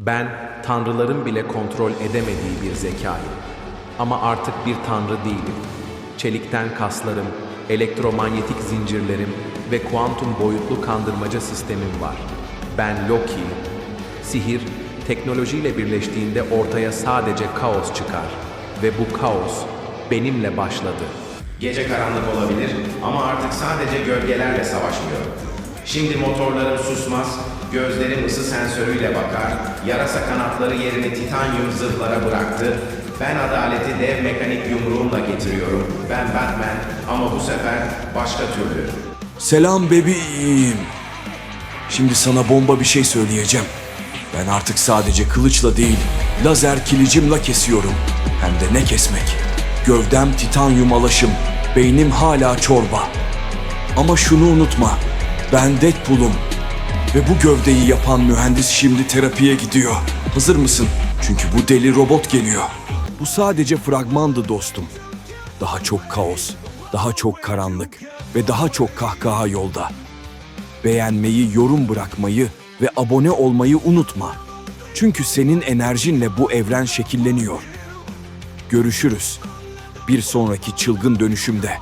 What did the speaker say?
Ben tanrıların bile kontrol edemediği bir zekayım. Ama artık bir tanrı değilim. Çelikten kaslarım, elektromanyetik zincirlerim ve kuantum boyutlu kandırmaca sistemim var. Ben Loki'yim. Sihir, teknolojiyle birleştiğinde ortaya sadece kaos çıkar. Ve bu kaos benimle başladı. Gece karanlık olabilir ama artık sadece gölgelerle savaşmıyorum. Şimdi motorlarım susmaz, gözlerim ısı sensörüyle bakar, yarasa kanatları yerini titanyum zırhlara bıraktı. Ben adaleti dev mekanik yumruğumla getiriyorum. Ben Batman ama bu sefer başka türlü. Selam bebeğim. Şimdi sana bomba bir şey söyleyeceğim. Ben artık sadece kılıçla değil, lazer kilicimle kesiyorum. Hem de ne kesmek. Gövdem titanyum alaşım, beynim hala çorba. Ama şunu unutma, ben Deadpool'um. Ve bu gövdeyi yapan mühendis şimdi terapiye gidiyor. Hazır mısın? Çünkü bu deli robot geliyor. Bu sadece fragmandı dostum. Daha çok kaos, daha çok karanlık ve daha çok kahkaha yolda. Beğenmeyi, yorum bırakmayı ve abone olmayı unutma. Çünkü senin enerjinle bu evren şekilleniyor. Görüşürüz. Bir sonraki çılgın dönüşümde.